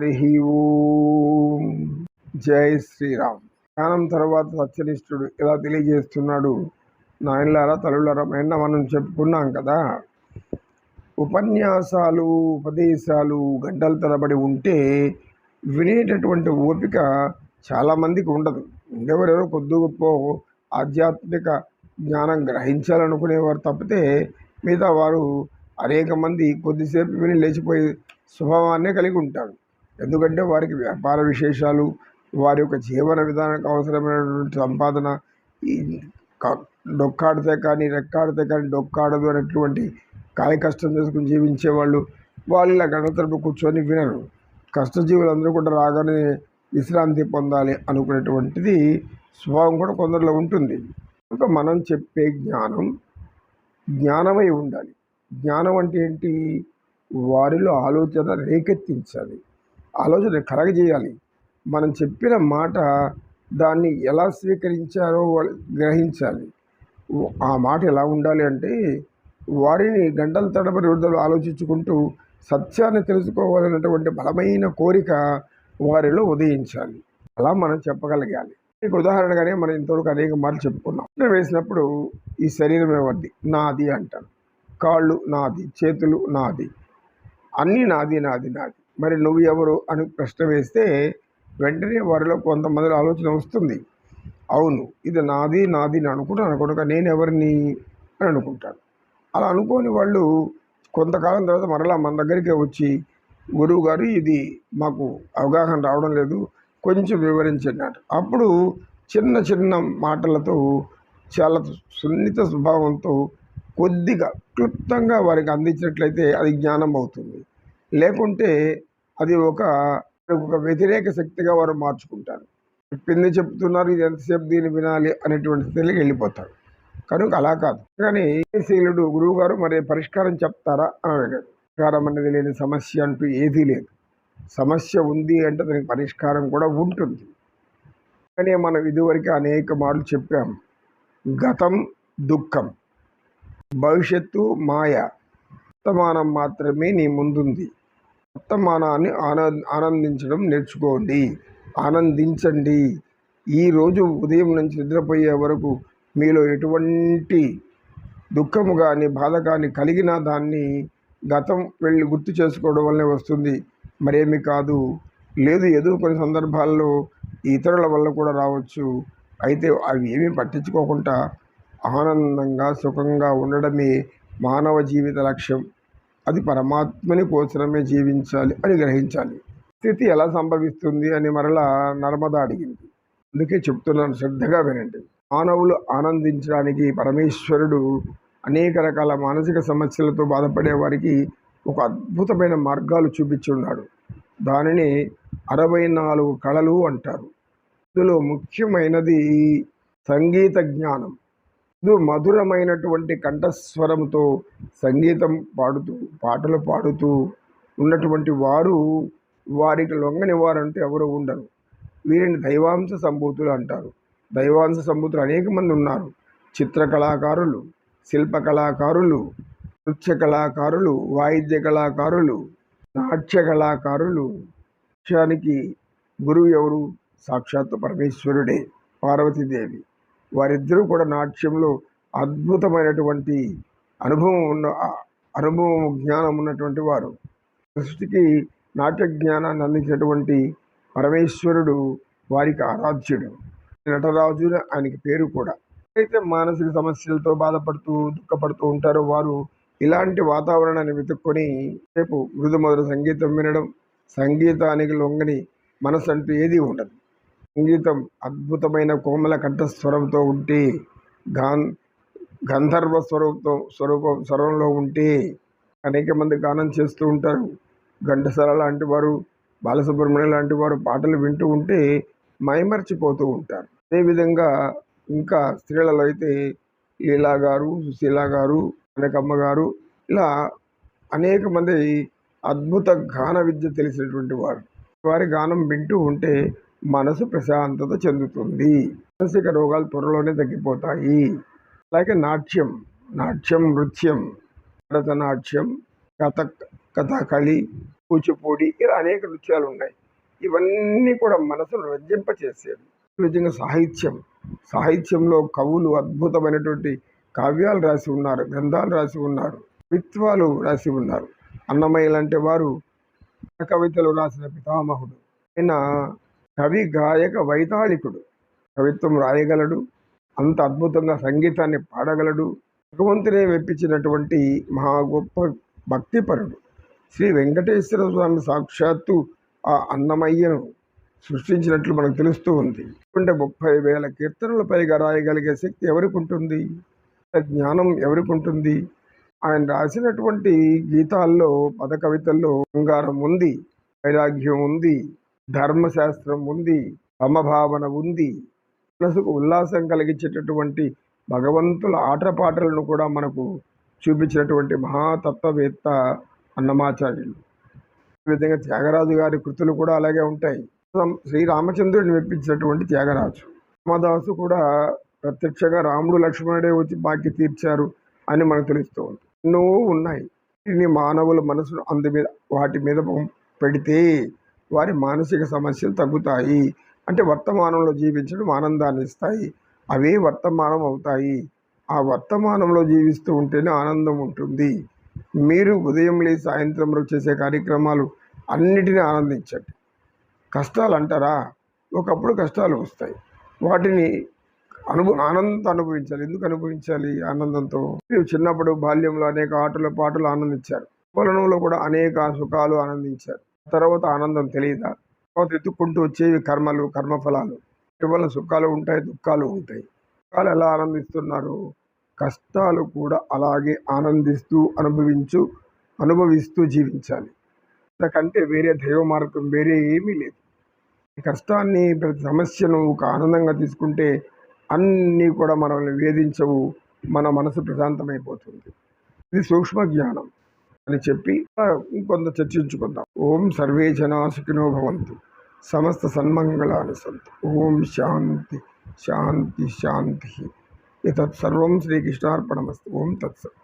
హరి ఓం. జై శ్రీరామ్. ధ్యానం తర్వాత సత్యనిష్ఠుడు ఇలా తెలియజేస్తున్నాడు. నాయనలారా తల్లులారా నిన్న మనం చెప్పుకున్నాం కదా. ఉపన్యాసాలు ఉపదేశాలు గంటల తరబడి ఉంటే వినేటటువంటి ఓపిక చాలామందికి ఉండదు. ఎవరెవరో కొద్ది గొప్ప ఆధ్యాత్మిక జ్ఞానం గ్రహించాలనుకునేవారు తప్పితే మిగతా వారు అనేక మంది కొద్దిసేపు విని లేచిపోయే స్వభావాన్నే కలిగి ఉంటారు. ఎందుకంటే వారికి వ్యాపార విశేషాలు వారి యొక్క జీవన విధానానికి అవసరమైనటువంటి సంపాదన ఈ డొక్కాడితే కానీ రెక్కాడితే కానీ డొక్కాడదు అనేటువంటి కాయ కష్టం చేసుకుని జీవించే వాళ్ళు వాళ్ళు ఇలా గణతరపు కూర్చొని వినరు. కష్టజీవులు అందరూ కూడా రాగానే విశ్రాంతి పొందాలి అనుకునేటువంటిది స్వభావం కూడా కొందరిలో ఉంటుంది. కనుక మనం చెప్పే జ్ఞానం జ్ఞానమై ఉండాలి. జ్ఞానం అంటే ఏంటి? వారిలో ఆలోచన రేకెత్తించాలి. ఆలోచన కలగజేయాలి మనం చెప్పిన మాట దాన్ని ఎలా స్వీకరించారో వాళ్ళు గ్రహించాలి. ఆ మాట ఎలా ఉండాలి అంటే వారిని గంటల తడబడి వృద్ధులు ఆలోచించుకుంటూ సత్యాన్ని తెలుసుకోవాలన్నటువంటి బలమైన కోరిక వారిలో ఉదయించాలి. అలా మనం చెప్పగలగాలి. మీకు ఉదాహరణగానే మనం ఇంతవరకు అనేక మార్లు చెప్పుకున్నాం. ప్రశ్న వేసినప్పుడు ఈ శరీరం ఎవరిది నాది అంటారు. కాళ్ళు నాది చేతులు నాది. అన్నీ నాది నాది నాది. మరి నువ్వు ఎవరు అని ప్రశ్న వేస్తే వెంటనే వారిలో కొంతమంది ఆలోచన వస్తుంది. అవును ఇది నాది నాది అని అనుకుంటాను కనుక నేను ఎవరిని అని అనుకుంటాను. అలా అనుకోని వాళ్ళు కొంతకాలం తర్వాత మరలా మన దగ్గరికి వచ్చి గురువు గారు ఇది మాకు అవగాహన రావడం లేదు కొంచెం వివరించినట్టు అప్పుడు చిన్న చిన్న మాటలతో చాలా సున్నిత స్వభావంతో కొద్దిగా క్లుప్తంగా వారికి అందించినట్లయితే అది జ్ఞానం అవుతుంది. లేకుంటే అది ఒక ఒక వ్యతిరేక శక్తిగా వారు మార్చుకుంటారు. చెప్పింది చెప్తున్నారు ఇది ఎంతసేపు దీన్ని వినాలి అనేటువంటి స్థితికి వెళ్ళిపోతారు. కనుక అలా కాదు. కానీ శీలుడు గురువు గారు మరి పరిష్కారం చెప్తారా అని అడిగాడు పరిష్కారం అనేది లేని సమస్య అంటూ ఏదీ లేదు. సమస్య ఉంది అంటే దానికి పరిష్కారం కూడా ఉంటుంది. కానీ మనం ఇదివరకు అనేక మార్లు చెప్పాము గతం దుఃఖం. భవిష్యత్తు మాయ. వర్తమానం మాత్రమే నీ ముందుంది. వర్తమానాన్ని ఆనంద ఆనందించడం నేర్చుకోండి. ఆనందించండి. ఈరోజు ఉదయం నుంచి నిద్రపోయే వరకు మీలో ఎటువంటి దుఃఖము కానీ బాధ కానీ కలిగిన దాన్ని గతం వెళ్ళి గుర్తు చేసుకోవడం వల్లనే వస్తుంది. మరేమి కాదు. లేదు ఏదో కొన్ని సందర్భాల్లో ఇతరుల వల్ల కూడా రావచ్చు. అయితే అవి ఏమీ పట్టించుకోకుండా ఆనందంగా సుఖంగా ఉండడమే మానవ జీవిత లక్ష్యం. అది పరమాత్మని కోసమే జీవించాలి అని గ్రహించాలి. స్థితి ఎలా సంభవిస్తుంది అని మరలా నర్మద అడిగింది. అందుకే చెప్తున్నాను శ్రద్ధగా వినండి. మానవులు ఆనందించడానికి పరమేశ్వరుడు అనేక రకాల మానసిక సమస్యలతో బాధపడే వారికి ఒక అద్భుతమైన మార్గాలు చూపించి ఉన్నాడు. దానిని అరవై నాలుగు కళలు అంటారు. ఇందులో ముఖ్యమైనది సంగీత జ్ఞానం. మధురమైనటువంటి కంఠస్వరంతో సంగీతం పాడుతూ పాటలు పాడుతూ ఉన్నటువంటి వారు వారికి లొంగని వారంటూ ఎవరు ఉండరు. వీరిని దైవాంశ సంభూతులు అంటారు. దైవాంశ సంభూతులు అనేక మంది ఉన్నారు. చిత్రకళాకారులు శిల్పకళాకారులు శిల్ప కళాకారులు నృత్య కళాకారులు వాయిద్య కళాకారులు నాట్య కళాకారులు. నృత్యానికి గురువు ఎవరు? సాక్షాత్తు పరమేశ్వరుడే పార్వతీదేవి. వారిద్దరూ కూడా నాట్యంలో అద్భుతమైనటువంటి అనుభవం ఉన్న అనుభవం జ్ఞానం ఉన్నటువంటి వారు. సృష్టికి నాట్య జ్ఞానాన్ని అందించినటువంటి పరమేశ్వరుడు వారికి ఆరాధ్యుడు నటరాజు ఆయనకి పేరు కూడా. అయితే మానసిక సమస్యలతో బాధపడుతూ దుఃఖపడుతూ ఉంటారో వారు ఇలాంటి వాతావరణాన్ని వెతుక్కొని రేపు మృదు మధుర సంగీతం వినడం సంగీతానికి లొంగని మనసు అంటూ ఏదీ ఉండదు. సంగీతం అద్భుతమైన కోమల కంఠస్వరంతో ఉంటే గాన్ గంధర్వ స్వరూపంతో స్వరూపం స్వరంలో ఉంటే అనేక మంది గానం చేస్తూ ఉంటారు. ఘంటసాల లాంటి వారు బాలసుబ్రహ్మణ్యం లాంటి వారు పాటలు వింటూ ఉంటే మైమర్చిపోతూ ఉంటారు. అదేవిధంగా ఇంకా స్త్రీలలో అయితే లీలా గారు సుశీల గారు కనకమ్మ గారు ఇలా అనేక మంది అద్భుత గాన విద్య తెలిసినటువంటి వారు. వారి గానం వింటూ ఉంటే మనసు ప్రశాంతత చెందుతుంది. మానసిక రోగాలు త్వరలోనే తగ్గిపోతాయి. అలాగే నాట్యం నాట్యం నృత్యం భరతనాట్యం కథక్ కథాకళి కూచిపూడి ఇలా అనేక నృత్యాలు ఉన్నాయి. ఇవన్నీ కూడా మనసును రంజింపచేసేవి. నిజంగా సాహిత్యం సాహిత్యంలో కవులు అద్భుతమైనటువంటి కావ్యాలు రాసి ఉన్నారు గ్రంథాలు రాసి ఉన్నారు కవిత్వాలు రాసి ఉన్నారు. అన్నమయ్య లాంటి వారు కవితలు రాసిన పితామహుడు. ఆయన కవి గాయక వైతాళికుడు. కవిత్వం రాయగలడు అంత అద్భుతంగా సంగీతాన్ని పాడగలడు భగవంతునే మెప్పించినటువంటి మహా గొప్ప భక్తిపరుడు. శ్రీ వెంకటేశ్వర స్వామి సాక్షాత్తు ఆ అన్నమయ్యను సృష్టించినట్లు మనకు తెలుస్తూ ఉంది. అంటే ముప్పై వేల కీర్తనలు పైగా రాయగలిగే శక్తి ఎవరికి ఉంటుంది జ్ఞానం ఎవరికి ఉంటుంది ఆయన రాసినటువంటి గీతాల్లో పద కవితల్లో బంగారం ఉంది వైరాగ్యం ఉంది ధర్మశాస్త్రం ఉంది సమభావన ఉంది. మనసుకు ఉల్లాసం కలిగించేటటువంటి భగవంతుల ఆటపాటలను కూడా మనకు చూపించినటువంటి మహాతత్వవేత్త అన్నమాచార్యులు. ఈ విధంగా త్యాగరాజు గారి కృతులు కూడా అలాగే ఉంటాయి. శ్రీరామచంద్రుడిని మెప్పించినటువంటి త్యాగరాజు. రామదాసు కూడా ప్రత్యక్షంగా రాముడు లక్ష్మణుడే వచ్చి బాకీ తీర్చారు అని మనకు తెలుస్తూ ఉంది. ఎన్నో ఉన్నాయి. ఇన్ని మానవుల మనసును అందు మీద వాటి మీద పెడితే వారి మానసిక సమస్యలు తగ్గుతాయి. అంటే వర్తమానంలో జీవించడం ఆనందాన్ని ఇస్తాయి. అవే వర్తమానం అవుతాయి. ఆ వర్తమానంలో జీవిస్తూ ఉంటేనే ఆనందం ఉంటుంది. మీరు ఉదయం లేచి సాయంత్రంలో చేసే కార్యక్రమాలు అన్నిటినీ ఆనందించండి. కష్టాలు అంటారా? ఒకప్పుడు కష్టాలు వస్తాయి. వాటిని అనుభ ఆనందంతో అనుభవించాలి. ఎందుకు అనుభవించాలి ఆనందంతో? మీరు చిన్నప్పుడు బాల్యంలో అనేక ఆటలు పాటలు ఆనందించారు. పొలంలో కూడా అనేక సుఖాలు ఆనందించారు. తర్వాత ఆనందం తెలియదా? తర్వాత ఎత్తుక్కుంటూ వచ్చేవి కర్మలు కర్మఫలాలు. కేవలం సుఖాలు ఉంటాయి దుఃఖాలు ఉంటాయి. దుఃఖాలు ఎలా ఆనందిస్తున్నారు కష్టాలు కూడా అలాగే ఆనందిస్తూ అనుభవించు అనుభవిస్తూ జీవించాలి. అంతకంటే వేరే దైవ మార్గం వేరే ఏమీ లేదు. కష్టాన్ని ప్రతి సమస్యను ఒక ఆనందంగా తీసుకుంటే అన్నీ కూడా మనల్ని వేధించవు మన మనసు ప్రశాంతమైపోతుంది. ఇది సూక్ష్మ జ్ఞానం అని చెప్పి ఆ, ఇంకొంత చర్చించుకుందాం. ఓం సర్వే జనా భవంతు. సమస్త సన్మంగళాన్ని సంతు. ఓం శాంతి శాంతి శాంతి. ఇతత్ సర్వం శ్రీకృష్ణార్పణమస్తు. ఓం తత్సత్.